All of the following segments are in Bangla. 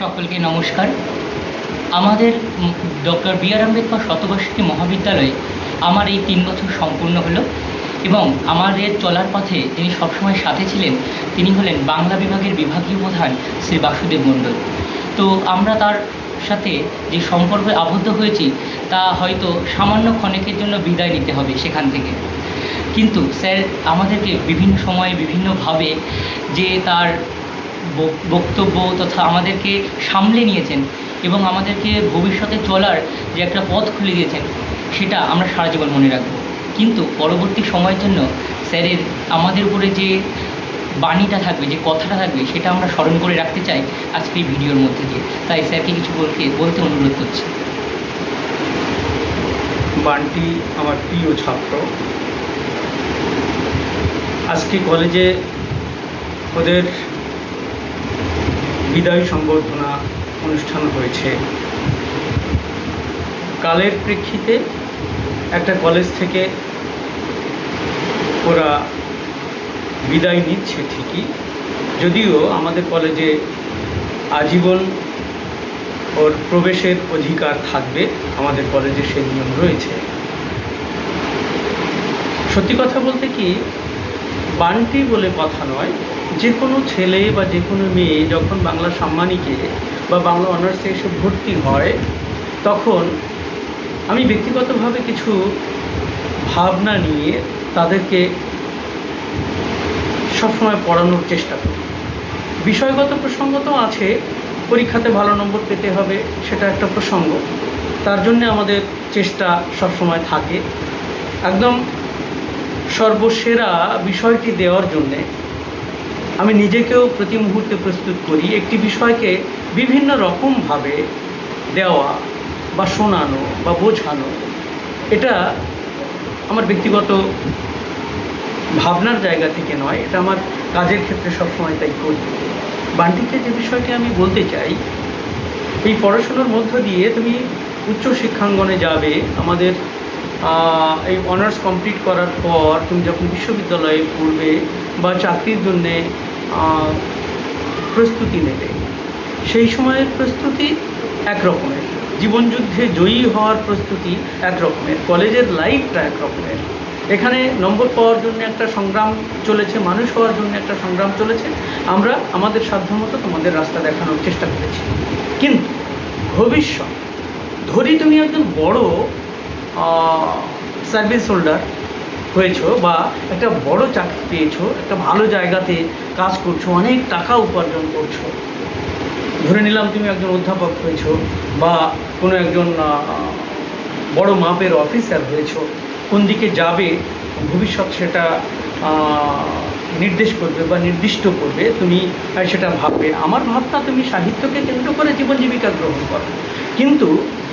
সকলকে নমস্কার। আমাদের ডক্টর বি আর আম্বেদকর শতবার্ষিকী মহাবিদ্যালয়ে আমার এই তিন বছর সম্পূর্ণ হলো এবং আমাদের চলার পথে যিনি সবসময় সাথে ছিলেন। তিনি হলেন বাংলা বিভাগের বিভাগীয় প্রধান শ্রী বাসুদেব মণ্ডল। তো আমরা তার সাথে যে সম্পর্কে আবদ্ধ হয়েছি, তা হয়তো সামান্য ক্ষণেকের জন্য বিদায় নিতে হবে সেখান থেকে। কিন্তু স্যার, আমাদেরকে বিভিন্ন সময়ে বিভিন্নভাবে যে তার বক্তব্য তথা আমাদেরকে সামলে নিয়েছেন এবং আমাদেরকে ভবিষ্যতে চলার যে একটা পথ খুলে দিয়েছেন, সেটা আমরা সারা জীবন মনে রাখব। কিন্তু পরবর্তী সময়ের জন্য স্যারের আমাদের উপরে যে বাণীটা থাকবে, যে কথাটা থাকবে, সেটা আমরা স্মরণ করে রাখতে চাই আজকে এই ভিডিওর মধ্যে দিয়ে। তাই স্যারকে কিছু বলতে বলতে অনুরোধ করছি। বান্টি আমার প্রিয় ছাত্র। আজকে কলেজে ওদের বিদায় সংবর্ধনা অনুষ্ঠান হয়েছে। কালের প্রেক্ষিতে একটা কলেজ থেকে ওরা বিদায় নিচ্ছে ঠিকই। যদিও আমাদের কলেজে আজীবন ওর প্রবেশের অধিকার থাকবে, আমাদের কলেজে সেই নিয়ম রয়েছে। সত্যি কথা বলতে কি, বান্টি বলে কথা নয় যে কোনো ছেলে বা যে কোনো মেয়ে যখন বাংলা সাম্মানিকে বা বাংলা অনার্সে এসে ভর্তি হয়, তখন আমি ব্যক্তিগতভাবে কিছু ভাবনা নিয়ে তাদেরকে সবসময় পড়ানোর চেষ্টা করি। বিষয়গত প্রসঙ্গ তো আছে, পরীক্ষাতে ভালো নম্বর পেতে হবে সেটা একটা প্রসঙ্গ। তার জন্য আমাদের চেষ্টা সবসময় থাকে। একদম সর্বসেরা বিষয়টি দেওয়ার জন্যে আমি নিজেকেও প্রতি মুহূর্তে প্রস্তুত করি। একটি বিষয়কে বিভিন্ন রকমভাবে দেওয়া বা শোনানো বা বোঝানো, এটা আমার ব্যক্তিগত ভাবনার জায়গা থেকে নয়, এটা আমার কাজের ক্ষেত্রে সবসময় তাই করি। বান্টিকে যে বিষয়টি আমি বলতে চাই, এই পড়াশুনোর মধ্য দিয়ে তুমি উচ্চ শিক্ষাঙ্গনে যাবে, আমাদের এই অনার্স কমপ্লিট করার পর তুমি যখন বিশ্ববিদ্যালয়ে পড়বে বা চাকরির জন্যে প্রস্তুতি নেবে। সেই সময়ের প্রস্তুতি এক রকমের জীবনযুদ্ধে জয়ী হওয়ার প্রস্তুতি এক রকমের কলেজের লাইফটা এক রকমের এখানে নম্বর পাওয়ার জন্য একটা সংগ্রাম চলেছে, মানুষ হওয়ার জন্য একটা সংগ্রাম চলেছে। আমরা আমাদের সাধ্যমতো তোমাদের রাস্তা দেখানোর চেষ্টা করেছি। কিন্তু ভবিষ্যৎ, ধরি তুমি একজন বড় সার্ভিস হোল্ডার হয়েছো বা একটা বড় চাকরি পেয়েছ, একটা ভালো জায়গাতে কাজ করছ, অনেক টাকা উপার্জন করছ। ধরে নিলাম তুমি একজন অধ্যাপক হয়েছো বা কোনো একজন বড় মাপের অফিসার হয়েছো। কোন দিকে যাবে, ভবিষ্যৎ সেটা নির্দেশ করবে বা নির্দিষ্ট করবে, তুমি, সেটা ভাববে। আমার ভাবনা তুমি সাহিত্যকে কেন্দ্র করে জীবন জীবিকা গ্রহণ করো। কিন্তু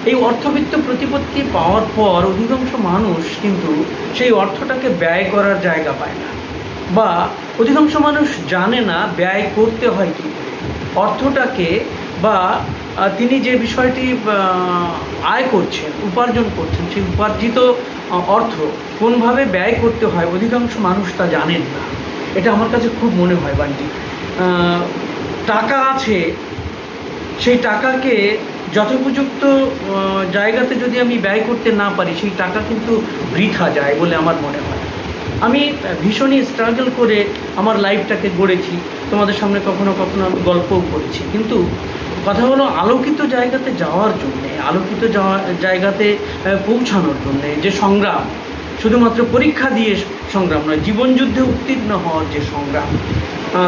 এই অর্থবিত্ত প্রতিপত্তি পাওয়ার পর অধিকাংশ মানুষ কিন্তু সেই অর্থটাকে ব্যয় করার জায়গা পায় না। বা অধিকাংশ মানুষ জানে না ব্যয় করতে হয় কী অর্থটাকে বা তিনি যে বিষয়টি আয় করছেন, উপার্জন করছেন, সেই উপার্জিত অর্থ কোনভাবে ব্যয় করতে হয় অধিকাংশ মানুষ তা জানেন না। এটা আমার কাছে খুব মনে হয় বান্টি। টাকা আছে, সেই টাকাকে যথোপযুক্ত জায়গাতে যদি আমি ব্যয় করতে না পারি, সেই টাকা কিন্তু বৃথা যায় বলে আমার মনে হয়। আমি ভীষণই স্ট্রাগল করে আমার লাইফটাকে গড়েছি, তোমাদের সামনে কখনো কখনো আমি গল্পও করেছি। কিন্তু কথা হলো আলোকিত জায়গাতে যাওয়ার জন্যে, আলোকিত যাওয়া, জায়গাতে পৌঁছানোর জন্যে যে সংগ্রাম শুধুমাত্র পরীক্ষা দিয়ে সংগ্রাম নয় জীবনযুদ্ধে উত্তীর্ণ হওয়ার যে সংগ্রাম।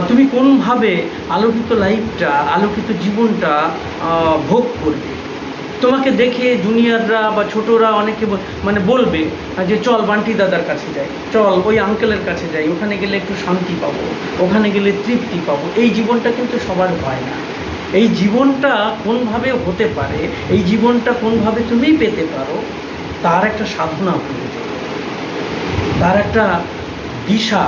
তুমি কোনভাবে আলোকিত লাইফটা, আলোকিত জীবনটা ভোগ করবে? তোমাকে দেখে জুনিয়ররা বা ছোটরা অনেকে মানে বলবে যে চল বান্টি দাদার কাছে যাই, চল ওই আঙ্কেলের কাছে যাই, ওখানে গেলে একটু শান্তি পাবো, ওখানে গেলে তৃপ্তি পাবো। এই জীবনটা কিন্তু সবার হয় না। এই জীবনটা কোনভাবে হতে পারে, এই জীবনটা কোনভাবে তুমি পেতে পারো, তার একটা সাধনা প্রয়োজন। তার একটা দিশা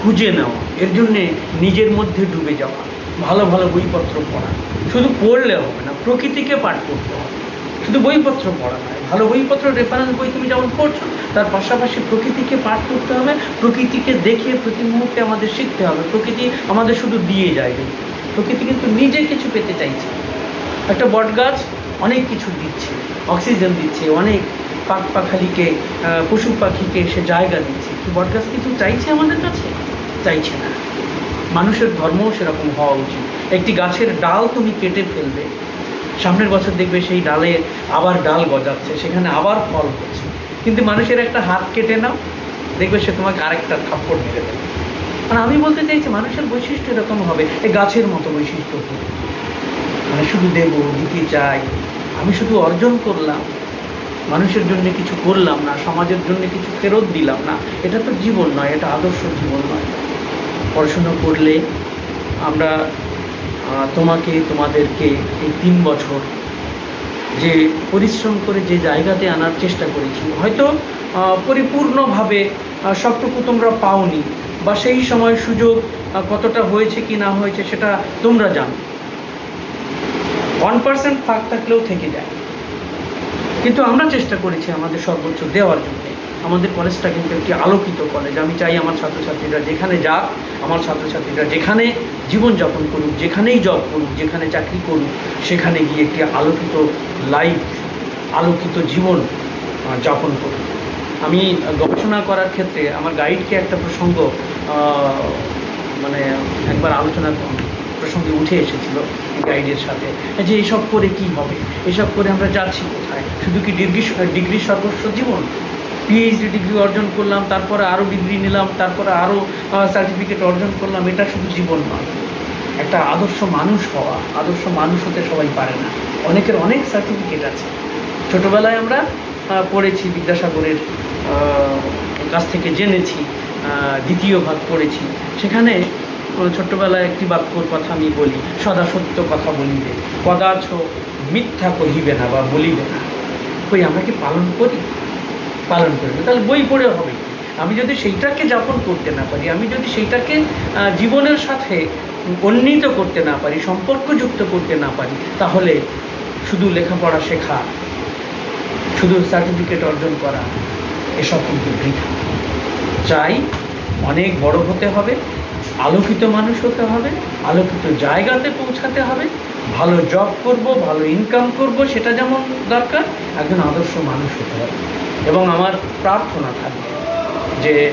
খুঁজে নেওয়া, এর জন্যে নিজের মধ্যে ডুবে যাওয়া, ভালো ভালো বইপত্র পড়া। শুধু পড়লে হবে না, প্রকৃতিকে পাঠ করতে হবে। শুধু বইপত্র পড়া নয়, ভালো বইপত্র রেফারেন্স বই তুমি যেমন পড়ছো, তার পাশাপাশি প্রকৃতিকে পাঠ করতে হবে, প্রকৃতিকে দেখে প্রতি মুহূর্তে আমাদের শিখতে হবে। প্রকৃতি আমাদের শুধু দিয়ে যায় প্রকৃতি কিন্তু নিজে কিছু পেতে চাইছে। একটা বট গাছ অনেক কিছু দিচ্ছে, অক্সিজেন দিচ্ছে, অনেক পাক পাখালিকে পশু পাখিকে সে জায়গা দিচ্ছে। কি বট গাছ কিছু চাইছে আমাদের কাছে? চাইছে না। মানুষের ধর্মও সেরকম হওয়া উচিত। একটি গাছের ডাল তুমি কেটে ফেলবে। সামনের বছর দেখবে সেই ডালে আবার ডাল গজাচ্ছে, সেখানে আবার ফল হচ্ছে। কিন্তু মানুষের একটা হাত কেটে নাও, দেখবে সে তোমাকে আরেকটা থাপ্পড় মেরে দেবে। মানে আমি বলতে চাইছি, মানুষের বৈশিষ্ট্য এরকম হবে এই গাছের মতো বৈশিষ্ট্য হবে। মানে শুধু দেব, দিতে চাই, আমি শুধু অর্জন করলাম মানুষের জন্য কিছু করলাম না, সমাজের জন্য কিছু ফেরত দিলাম না, এটা তো জীবন নয়, এটা আদর্শ জীবন নয়। পড়াশুনো করলে আমরা তোমাকে, তোমাদেরকে এই তিন বছর যে পরিশ্রম করে যে জায়গাতে আনার চেষ্টা করেছি, হয়তো পরিপূর্ণভাবে সবটুকু তোমরা পাওনি, বা সেই সময় সুযোগ কতটা হয়েছে কি না হয়েছে সেটা তোমরা জানো। ওয়ান পার্সেন্ট ফাঁক থাকলেও থেকে যায়। কিন্তু আমরা চেষ্টা করেছি আমাদের সর্বোচ্চ দেওয়ার জন্য। আমাদের কলেজটা কিন্তু একটি আলোকিত কলেজ। আমি চাই আমার ছাত্রছাত্রীরা যেখানে যাক, আমার ছাত্রছাত্রীরা যেখানে জীবনযাপন করুক, যেখানেই জব করুক, যেখানে চাকরি করুক, সেখানে গিয়ে একটি আলোকিত লাইফ আলোকিত জীবন যাপন করুক। আমি গবেষণা করার ক্ষেত্রে আমার গাইডকে একটা প্রসঙ্গ মানে একবার আলোচনা প্রসঙ্গে উঠে এসেছিল গাইডের সাথে। যে এসব করে কি হবে? এসব করে আমরা যাচ্ছি কোথায়? শুধু কি ডিগ্রি ডিগ্রি সর্বস্ব জীবন? পিএইচডি ডিগ্রি অর্জন করলাম, তারপরে আরও ডিগ্রি নিলাম, তারপরে আরও সার্টিফিকেট অর্জন করলাম, এটা শুধু জীবন নয়। একটা আদর্শ মানুষ হওয়া, আদর্শ মানুষ হতে সবাই পারে না। অনেকের অনেক সার্টিফিকেট আছে। ছোটোবেলায় আমরা পড়েছি, বিদ্যাসাগরের কাছ থেকে জেনেছি দ্বিতীয় ভাগ পড়েছি। সেখানে ছোট্টবেলায় একটি বাক্যর কথা আমি বলি, সদা সত্য কথা বলিবে। কদাচ মিথ্যা কহিবে না বা বলিবে না। কই, আমরা কি পালন করি? পালন করি। তাহলে বই পড়ে হবে আমি যদি সেইটাকে যাপন করতে না পারি, আমি যদি সেইটাকে জীবনের সাথে উন্নীত করতে না পারি, সম্পর্কযুক্ত করতে না পারি, তাহলে শুধু লেখাপড়া শেখা, শুধু সার্টিফিকেট অর্জন করা, এসব কিন্তু বৃথা। চাই অনেক বড় হতে হবে আলোকিত মানুষ হতে হবে, আলোকিত জায়গাতে পৌঁছাতে হবে, ভালো জব করব, ভালো ইনকাম করব, সেটা যেমন দরকার, একজন আদর্শ মানুষ হতে হবে। এবং আমার প্রার্থনা থাকবে যে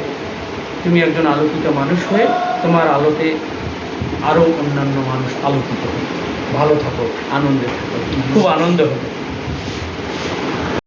তুমি একজন আলোকিত মানুষ হয়ে তোমার আলোতে আরও অন্যান্য মানুষ আলোকিত হোক, ভালো থাকো, আনন্দে থাকো, খুব আনন্দ হবে।